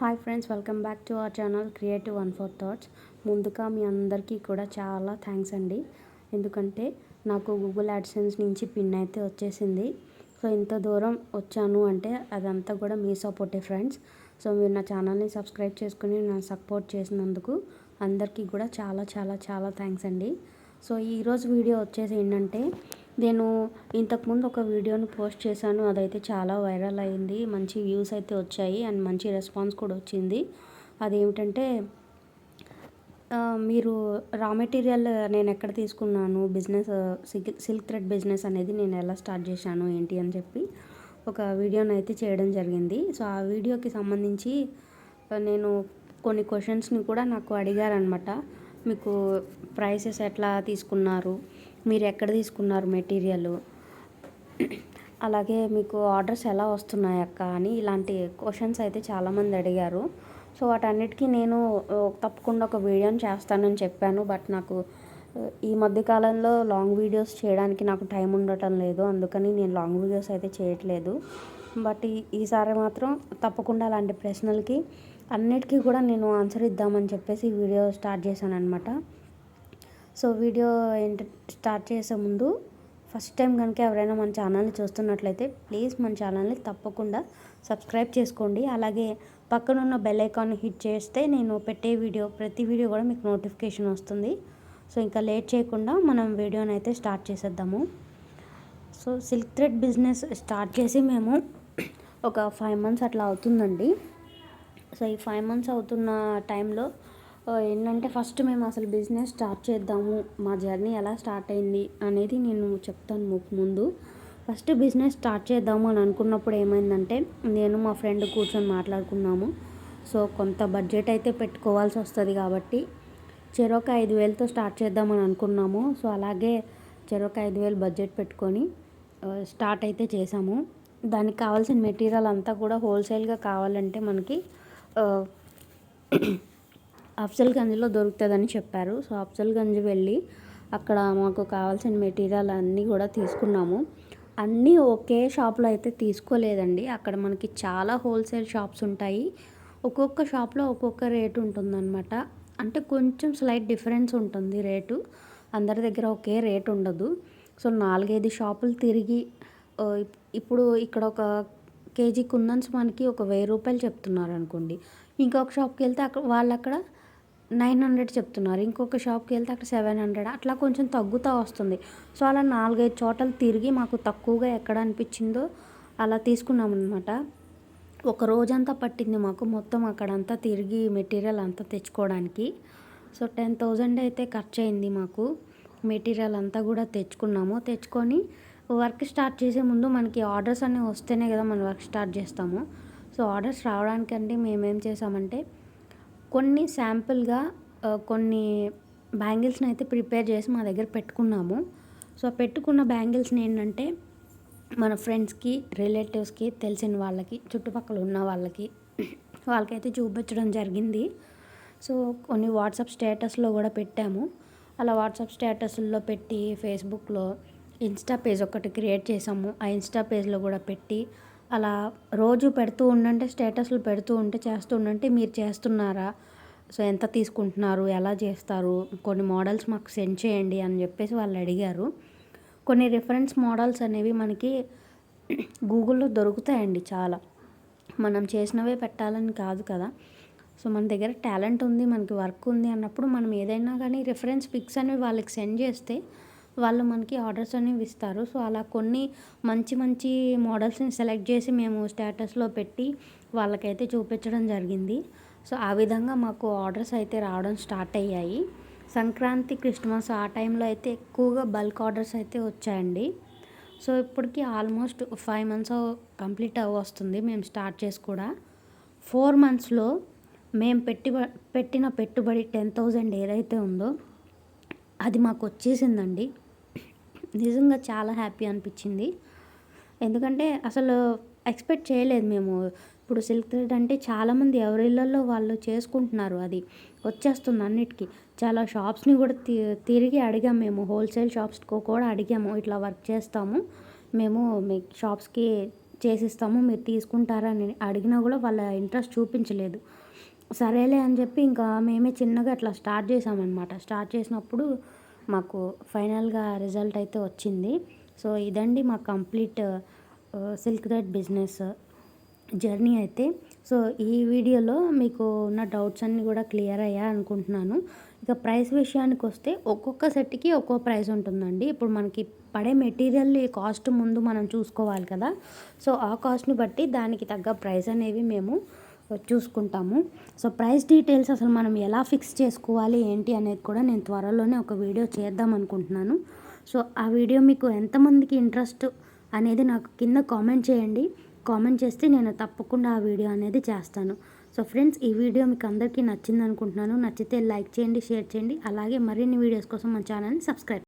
Hi friends welcome back to our channel creative one four thoughts. ముందుగా మీ అందరికీ కూడా చాలా థ్యాంక్స్ అండి. ఎందుకంటే నాకు గూగుల్ యాడ్సెన్స్ నుంచి పిన్ అయితే వచ్చేసింది. సో ఇంత దూరం వచ్చాను అంటే అదంతా కూడా మీ సపోర్టే ఫ్రెండ్స్. సో మీరు నా ఛానల్ని సబ్స్క్రైబ్ చేసుకుని నా సపోర్ట్ చేసినందుకు అందరికీ కూడా చాలా చాలా చాలా థ్యాంక్స్ అండి. సో ఈరోజు వీడియో వచ్చేసి ఏంటంటే నేను ఇంతకుముందు ఒక వీడియోని పోస్ట్ చేశాను. అదైతే చాలా వైరల్ అయింది. మంచి వ్యూస్ అయితే వచ్చాయి అండ్ మంచి రెస్పాన్స్ కూడా వచ్చింది. అదేమిటంటే మీరు రా మెటీరియల్ నేను ఎక్కడ తీసుకున్నాను? బిజినెస్ సిల్క్ థ్రెడ్ బిజినెస్ అనేది నేను ఎలా స్టార్ట్ చేశాను? ఏంటి అని చెప్పి ఒక వీడియోని అయితే చేయడం జరిగింది. సో ఆ వీడియోకి సంబంధించి నేను కొన్ని క్వశ్చన్స్ని కూడా నాకు అడిగారనమాట మీకు ప్రైసెస్ ఎట్లా తీసుకున్నారు? మీరు ఎక్కడ తీసుకున్నారు మెటీరియల్? అలాగే మీకు ఆర్డర్స్ ఎలా వస్తున్నాయి అక్క అని ఇలాంటి క్వశ్చన్స్ అయితే చాలామంది అడిగారు. సో వాటన్నిటికీ నేను తప్పకుండా ఒక వీడియోని చేస్తానని చెప్పాను. బట్ నాకు ఈ మధ్య కాలంలో లాంగ్ వీడియోస్ చేయడానికి నాకు టైం ఉండటం లేదు. అందుకని నేను లాంగ్ వీడియోస్ అయితే చేయట్లేదు. బట్ ఈసారి మాత్రం తప్పకుండా అలాంటి ప్రశ్నలకి అన్నిటికీ కూడా నేను ఆన్సర్ ఇద్దామని చెప్పేసి వీడియో స్టార్ట్ చేశాను అనమాట సో వీడియో ఏంటి స్టార్ట్ చేసే ముందు ఫస్ట్ టైం కనుక ఎవరైనా మన ఛానల్ని చూస్తున్నట్లయితే ప్లీజ్ మన ఛానల్ని తప్పకుండా సబ్స్క్రైబ్ చేసుకోండి. అలాగే పక్కన ఉన్న బెల్ ఐకాన్ హిట్ చేస్తే నేను పెట్టే వీడియో ప్రతి వీడియో కూడా మీకు నోటిఫికేషన్ వస్తుంది. సో ఇంకా లేట్ చేయకుండా మనం వీడియోని అయితే స్టార్ట్ చేసేద్దాము. So silk thread business start చేసి మేము ఒక ఫైవ్ మంత్స్ అట్లా అవుతుందండి. సో ఈ ఫైవ్ మంత్స్ అవుతున్న టైంలో ఏంటంటే ఫస్ట్ మేము అసలు బిజినెస్ స్టార్ట్ చేద్దాము మా జర్నీ ఎలా స్టార్ట్ అయింది అనేది నేను చెప్తాను ముందు. ఫస్ట్ బిజినెస్ స్టార్ట్ చేద్దాము అని అనుకున్నప్పుడు ఏమైందంటే నేను మా ఫ్రెండ్ కూర్చొని మాట్లాడుకున్నాము. సో కొంత బడ్జెట్ అయితే పెట్టుకోవాల్సి వస్తుంది కాబట్టి చెరొక ఐదు వేలతో స్టార్ట్ చేద్దామని అనుకున్నాము. సో అలాగే చెరొక ఐదు వేలు బడ్జెట్ పెట్టుకొని స్టార్ట్ అయితే చేసాము దానికి కావాల్సిన మెటీరియల్ అంతా కూడా హోల్సేల్గా కావాలంటే మనకి అఫ్జల్గంజ్లో దొరుకుతుందని చెప్పారు. సో అఫ్జల్గంజ్ వెళ్ళి అక్కడ మాకు కావాల్సిన మెటీరియల్ అన్నీ కూడా తీసుకున్నాము. అన్నీ ఒకే షాప్లో అయితే తీసుకోలేదండి. అక్కడ మనకి చాలా హోల్సేల్ షాప్స్ ఉంటాయి. ఒక్కొక్క షాప్లో ఒక్కొక్క రేటు ఉంటుందన్నమాట. అంటే కొంచెం స్లైట్ డిఫరెన్స్ ఉంటుంది రేటు. అందరి దగ్గర ఒకే రేట్ ఉండదు. సో నాలుగైదు షాపులు తిరిగి ఇప్పుడు ఇక్కడ ఒక కేజీ కుందన్స్ మనకి ఒక వెయ్యి రూపాయలు చెప్తున్నారు అనుకోండి ఇంకొక షాప్కి వెళ్తే అక్కడ వాళ్ళు అక్కడ నైన్ హండ్రెడ్ చెప్తున్నారు. ఇంకొక షాప్కి వెళ్తే అక్కడ సెవెన్ హండ్రెడ్. అట్లా కొంచెం తగ్గుతూ వస్తుంది. సో అలా నాలుగైదు చోటలు తిరిగి మాకు తక్కువగా ఎక్కడ అనిపించిందో అలా తీసుకున్నాం అనమాట ఒక రోజంతా పట్టింది మాకు మొత్తం అక్కడంతా తిరిగి మెటీరియల్ అంతా తెచ్చుకోవడానికి. సో టెన్ థౌజండ్ అయితే ఖర్చు అయింది మాకు. మెటీరియల్ అంతా కూడా తెచ్చుకున్నాము. తెచ్చుకొని వర్క్ స్టార్ట్ చేసే ముందు మనకి ఆర్డర్స్ అన్నీ వస్తేనే కదా మనం వర్క్ స్టార్ట్ చేస్తాము. సో ఆర్డర్స్ రావడానికంటే మేమేం చేసామంటే కొన్ని శాంపుల్గా కొన్ని బ్యాంగిల్స్ని అయితే ప్రిపేర్ చేసి మా దగ్గర పెట్టుకున్నాము. సో పెట్టుకున్న బ్యాంగిల్స్ని ఏంటంటే మన ఫ్రెండ్స్కి రిలేటివ్స్కి తెలిసిన వాళ్ళకి చుట్టుపక్కల ఉన్న వాళ్ళకి వాళ్ళకైతే చూపించడం జరిగింది. సో కొన్ని వాట్సాప్ స్టేటస్లో కూడా పెట్టాము. అలా వాట్సాప్ స్టేటస్లో పెట్టి ఫేస్బుక్లో ఇన్స్టా పేజ్ ఒకటి క్రియేట్ చేసాము. ఆ ఇన్స్టా పేజ్లో కూడా పెట్టి అలా రోజు పెడుతూ ఉండంటే స్టేటస్లు పెడుతూ ఉంటే చేస్తూ ఉండంటే మీరు చేస్తున్నారా? సో ఎంత తీసుకుంటున్నారు? ఎలా చేస్తారు? కొన్ని మోడల్స్ మాకు సెండ్ చేయండి అని చెప్పేసి వాళ్ళు అడిగారు. కొన్ని రిఫరెన్స్ మోడల్స్ అనేవి మనకి గూగుల్లో దొరుకుతాయండి చాలా. మనం చేసినవే పెట్టాలని కాదు కదా. సో మన దగ్గర టాలెంట్ ఉంది మనకి వర్క్ ఉంది అన్నప్పుడు మనం ఏదైనా కానీ రిఫరెన్స్ పిక్స్ అనేవి వాళ్ళకి సెండ్ చేస్తే వాళ్ళు మనకి ఆర్డర్స్ అనేవి ఇస్తారు. సో అలా కొన్ని మంచి మంచి మోడల్స్ని సెలెక్ట్ చేసి మేము స్టేటస్లో పెట్టి వాళ్ళకైతే చూపించడం జరిగింది. సో ఆ విధంగా మాకు ఆర్డర్స్ అయితే రావడం స్టార్ట్ అయ్యాయి. సంక్రాంతి క్రిస్మస్ ఆ టైంలో అయితే ఎక్కువగా బల్క్ ఆర్డర్స్ అయితే వచ్చాయండి. సో ఇప్పటికి ఆల్మోస్ట్ ఫైవ్ మంత్స్ కంప్లీట్ అవ్వ వస్తుంది మేము స్టార్ట్ చేసి కూడా. ఫోర్ మంత్స్లో మేము పెట్టి పెట్టిన పెట్టుబడి టెన్ థౌజండ్ ఏదైతే ఉందో అది మాకు వచ్చేసిందండి. నిజంగా చాలా హ్యాపీ అనిపించింది. ఎందుకంటే అసలు ఎక్స్పెక్ట్ చేయలేదు మేము. ఇప్పుడు సిల్క్ థ్రెడ్ అంటే చాలామంది ఎవరిళ్ళల్లో వాళ్ళు చేసుకుంటున్నారు అది. వచ్చేస్తుంది అన్నిటికీ. చాలా షాప్స్ని కూడా తిరిగి అడిగాము మేము. హోల్సేల్ షాప్స్కి కూడా అడిగాము. ఇట్లా వర్క్ చేస్తాము. మేము మీ షాప్స్కి చేసిస్తాము. మీరు తీసుకుంటారా అని అడిగినా కూడా వాళ్ళ ఇంట్రెస్ట్ చూపించలేదు. సరేలే అని చెప్పి ఇంకా మేమే చిన్నగా అట్లా స్టార్ట్ చేసామన్నమాట. స్టార్ట్ చేసినప్పుడు మాకు ఫైనల్గా రిజల్ట్ అయితే వచ్చింది. సో ఇదండి మా complete silk thread business journey అయితే. సో ఈ వీడియోలో మీకు ఉన్న డౌట్స్ అన్నీ కూడా క్లియర్ అయ్యా అనుకుంటున్నాను. ఇక ప్రైస్ విషయానికి వస్తే ఒక్కొక్క సెట్కి ఒక్కో ప్రైస్ ఉంటుందండి. ఇప్పుడు మనకి పడే మెటీరియల్ కాస్ట్ ముందు మనం చూసుకోవాలి కదా. సో ఆ కాస్ట్ని బట్టి దానికి తగ్గ ప్రైస్ అనేవి మేము చూసుకుంటాము. సో ప్రైస్ డీటెయిల్స్ అసలు మనం ఎలా ఫిక్స్ చేసుకోవాలి ఏంటి అనేది కూడా నేను త్వరలోనే ఒక వీడియో చేద్దాం అనుకుంటున్నాను. సో ఆ వీడియో మీకు ఎంతమందికి ఇంట్రెస్ట్ అనేది నాకు కింద కామెంట్ చేయండి. కామెంట్ చేస్తే నేను తప్పకుండా ఆ వీడియో అనేది చేస్తాను. సో ఫ్రెండ్స్ ఈ వీడియో మీకు అందరికీ నచ్చింది అనుకుంటున్నాను. నచ్చితే లైక్ చేయండి షేర్ చేయండి. అలాగే మరిన్ని వీడియోస్ కోసం మన ఛానల్ని సబ్స్క్రైబ్